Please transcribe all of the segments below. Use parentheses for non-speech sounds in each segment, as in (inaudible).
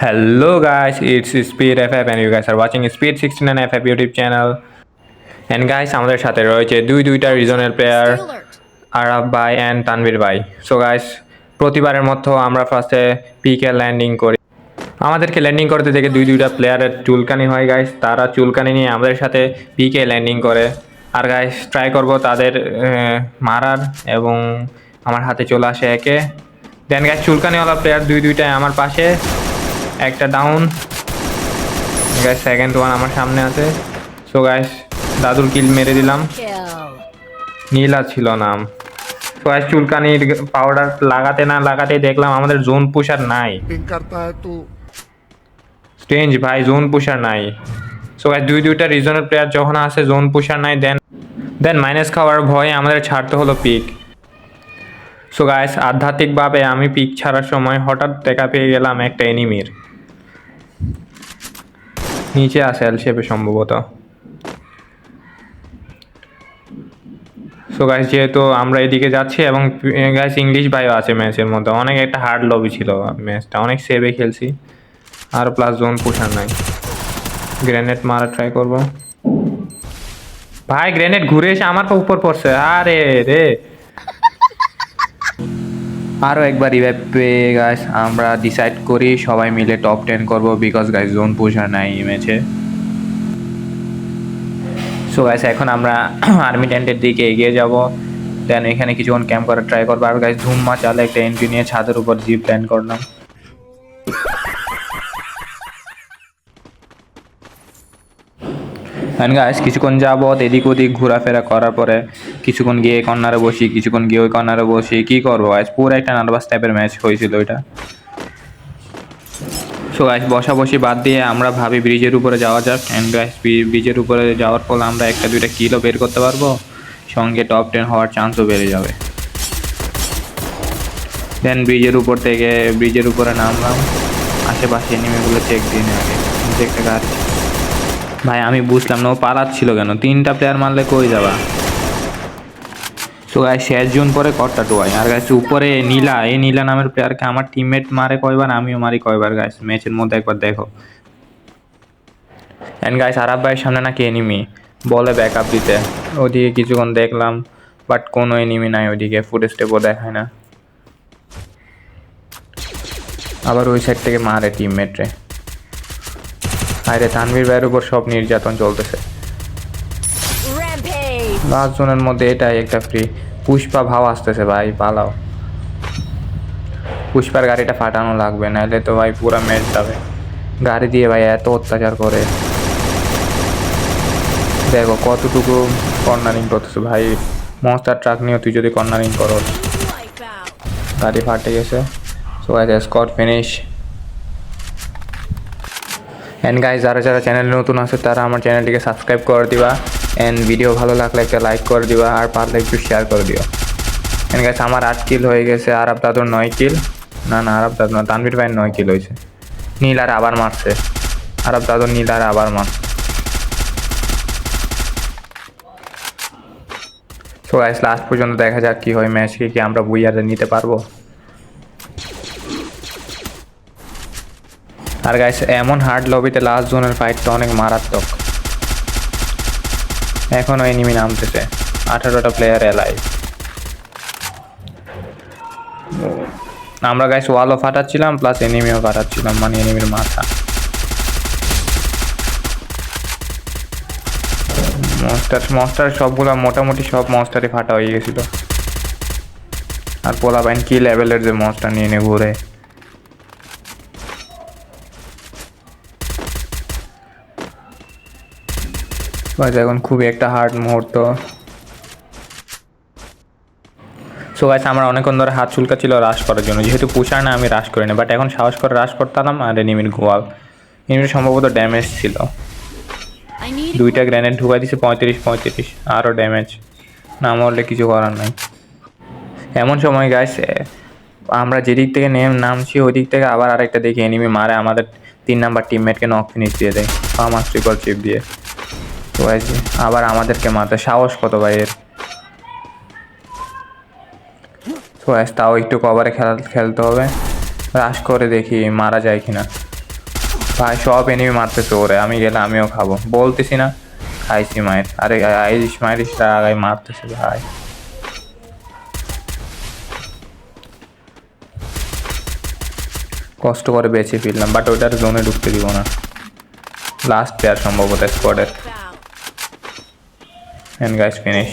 Hello guys, it's Speed FF and you guys are watching Speed 69 FF YouTube channel. And guys আমাদের সাথে রয়েছে দুই দুইটা regional player. Arab ভাই অ্যান্ড তানভীর ভাই সো গাইস প্রতিবারের মতো আমরা ফার্স্টে পিকে ল্যান্ডিং করি। আমাদেরকে ল্যান্ডিং করতে দেখে দুই দুইটা প্লেয়ারের চুলকানি হয় গাইস তারা চুলকানি নিয়ে আমাদের সাথে পিকে ল্যান্ডিং করে। আর গাইস ট্রাই করব তাদের মারার এবং আমার হাতে চলে আসে একে। দেন গাইস চুলকানিওয়ালা প্লেয়ার দুই দুইটাই আমার পাশে। একটা ডাউন গাইস সেকেন্ড ওয়ান আমার সামনে আছে। সো গাইস দাদুর কিল মেরে দিলাম। নীলা ছিল নাম তো গাইস চুলকানির পাউডার লাগাতে না লাগাতে দেখলাম আমাদের জোন পুষার নাই। স্ট্রেঞ্জ ভাই জোন পুষার নাই। সো গাইস দুই দুইটা রিজনের প্লেয়ার যখন আসে জোন পুষার নাই দেন দেন মাইনাস খাওয়ার ভয়ে আমাদের ছাড়তে হলো পিক সো গাইস আধ্যাত্মিকভাবে আমি পিক ছাড়ার সময় হঠাৎ দেখা পেয়ে গেলাম একটা এনিমির নিচে আছে এল শেপে সম্ভবত। সো গাইস যেহেতু আমরা এদিকে যাচ্ছি এবং গাইস ইংলিশ ভাইও আছে ম্যাচের মধ্যে। অনেক একটা হার্ড লবি ছিল ম্যাচটা। অনেক সেভে খেলছি। আর প্লাস জোন পুষার নাই। গ্রেনেড মারা ট্রাই করব। ভাই গ্রেনেড ঘুরে এসে আমার উপর পড়ছে। আরে রে! আরও একবার ইভাবে গাইস আমরা ডিসাইড করি, সবাই মিলে টপ টেন করব বিকজ গাইস জোন পুষা নাই ম্যাচে সো গাইস এখন আমরা (clears throat) আর্মি টেন্টের দিকে এগিয়ে যাব। দেন এখানে কিছুক্ষণ ক্যাম্প করার ট্রাই করব। আর গাইস ধুম্মা চালে একটা এন্ট্রি নিয়ে ছাদের উপর জিপ প্ল্যান করলাম। অ্যান্ড গাইস কিছুক্ষণ যাবত এদিক ওদিক ঘোরাফেরা করার পরে কিছুক্ষণ গিয়ে কর্নারে বসি, কিছুক্ষণ গিয়ে ওই কর্নারে বসি। কি করব গাইস পুরো একটা নার্ভাস টাইপের ম্যাচ হয়েছিল ওইটা। সো গাইস বসা বসি বাদ দিয়ে আমরা ভাবি ব্রিজের উপরে যাওয়া যাক। অ্যান্ড গাইস ব্রিজের উপরে যাওয়ার ফলে আমরা একটা দুইটা কিলো বের করতে পারব। সঙ্গে টপ টেন হওয়ার চান্সও বেড়ে যাবে। দেন ব্রিজের উপর থেকে ব্রিজের উপরে নামলাম। আশেপাশে এনিমিগুলো চেক দিয়ে নিয়ে আগে দেখতে গাছ ভাই, আমি বুঝলাম না, ও পালাচ্ছিল কেন? তিনটা প্লেয়ার মারলে কই যাবা? সো গাই শেষ জুন পরে কটটা টোয়াই আর গাছ উপরে নীলা, এই নীলা নামের প্লেয়ারকে আমার টিমমেট মারে কয়বার, আমিও মারি কয়বার গাইস ম্যাচের মধ্যে একবার দেখো। অ্যান্ড গাইস আরাব ভাইয়ের সামনে নাকি এনিমি বলে ব্যাক আপ দিতে। ওদিকে কিছুক্ষণ দেখলাম বাট কোনো এনিমি নাই ওদিকে। ফুড স্টেপও দেখায় না। আবার ওই সাইড থেকে মারে টিমমেট রে। আরে তানভীর ভাইয়ের উপর সব নির্যাতন চলতেছে. লাস্ট জোনের মধ্যে এটাই একটা ফ্রি পুষ্পা ভাও আসতেছে ভাই পালাও। পুষ্পার গাড়িটা ফাটানো লাগবে নাহলে তো ভাই পুরো ম্যাচ যাবে। গাড়ি দিয়ে ভাই এত অত্যাচার করে। দেখো কতটুকু কর্নারিং করতেছে ভাই। মস্তার ট্রাক নিয়ে তুই যদি কর্নারিং করো গাড়ি ফাটে গেছে। So squad finish and guys যারা যারা চ্যানেলে নতুন আছে, তারা আমার চ্যানেলটিকে সাবস্ক্রাইব করে দিবা। অ্যান্ড ভিডিও ভালো লাগলে একটা লাইক করে দিবা, আর পারলে একটু শেয়ার করে দিও। অ্যান্ড গাইজ আমার আট কিল হয়ে গেছে, আরব দাদুর নয় কিল না না, আরব দাদু না তানভীর ভাইয়ের নয় কিল হয়েছে। নীল আর আবার মারছে। আরব দাদুর নীল আর আবার মারছে সো গাইজ লাস্ট পর্যন্ত দেখা যাক কি হয় ম্যাচকে কি আমরা বুইয়ারে নিতে পারব। আর গাইস এমন হার্ড লবিতে লাস্ট জোনের ফাইটটা অনেক মারাত্মক। এখনও এনিমি নামতেছে। আঠারোটা প্লেয়ার এলাই আমরা গাইস ওয়ালও ফাটাচ্ছিলাম প্লাস এনিমিও ফাটাচ্ছিলাম মানে এনিমির মাথা। মস্টার মস্টার সবগুলো মোটামুটি সব মস্টারই ফাটা হয়ে গেছিল। আর পোলা বাইন কি লেভেলের যে মস্টার নিয়ে নিয়ে ঘুরে বাস এখন খুবই একটা হার্ড মুহূর্ত। সো গাইস আমার অনেকক্ষণ ধরে হাত চুলকা ছিল রাশ করার জন্য। যেহেতু পুষার না, আমি রাশ করি না বাট এখন সাহস করে রাশ করতাম আর এনিমির গোয়াল এনিমির সম্ভবত ড্যামেজ ছিল। দুইটা গ্রেনেড ঢুকাই দিছে, পঁয়ত্রিশ পঁয়ত্রিশ। আরও ড্যামেজ না মরলে কিছু করার নাই। এমন সময় গাইস আমরা যেদিক থেকে নেম, নামছি ওই দিক থেকে আবার আরেকটা দেখি। এনিমি মারে, আমাদের তিন নাম্বার টিমমেটকে নক ফিনিশ দিয়ে দেয়। ট্রিপল চিপ দিয়ে। তো আবার আমাদেরকে মারতে সাহস কত ভাই এর তো guys, তাও একটু কভারে খেলা খেলতে হবে। রাশ করে দেখি মারা যায় কিনা। ভাই সব এনিমি মারতেছে ওরে আমি গেলে আমিও খাব। বলতেছি না খাইছি মায়ের। আরে আইরিশ মাইরিশ আগে মারতেছে ভাই। কষ্ট করে বেঁচে ফিরলাম বাট ওইটার জোনে ঢুকতে দিব না। লাস্ট প্লেয়ার সম্ভবত স্কোয়াডের এন্ড গাইস ফিনিশ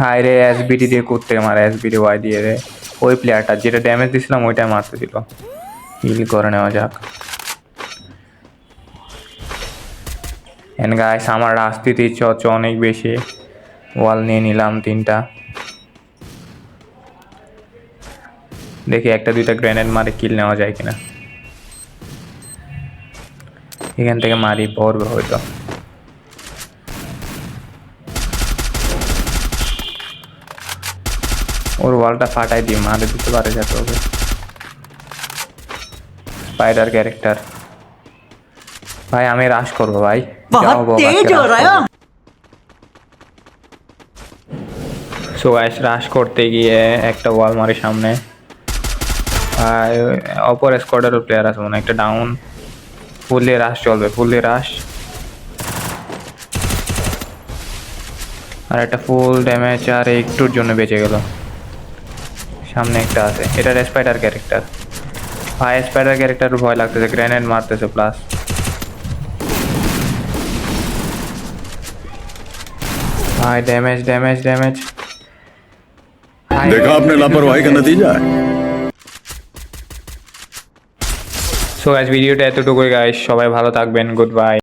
হাই রে এসবিডি দিয়ে করতে মারে এসবিডি ওয়াই দিয়ে রে। ওই প্লেয়ারটা যেটা ড্যামেজ দিছিলাম, ওইটাই মারতেছিল। হিল করে নেওয়া যাক। এন্ড গাইস আমার রাস্তিতে ইচ্ছে হচ্ছে অনেক বেশি। ওয়াল নিয়ে নিলাম তিনটা। দেখি একটা, দুইটা গ্রেনেড মারে কিল নেওয়া যায় কিনা। এখান থেকে মারি পড়বে হয়তো। ওর ওয়ালটা ফাটাই দিই মারে দিতে পারে যাতে ওকে। স্পাইডার ক্যারেক্টার ভাই আমি রাশ করব ভাই। সো গাইস রাশ করতে গিয়ে একটা ওয়াল মারি সামনে। আর অপর স্কোয়াডের প্লেয়ার আছে মানে একটা ডাউন ফুললি রাশ চলবে ফুললি রাশ আর একটা ফুল ড্যামেজ আর একটুর জন্য বেঁচে গেল সামনে একটা আছে এটা স্পাইডার ক্যারেক্টার ভাই স্পাইডার ক্যারেক্টার ভয় লাগতেছে গ্রেনেড মারতেছে প্লাস ভাই ড্যামেজ ড্যামেজ ড্যামেজ देखा आपने लापरवाही का नतीजा है সো আজ ভিডিওটা এতটুকুই গাইস সবাই ভালো থাকবেন. Good bye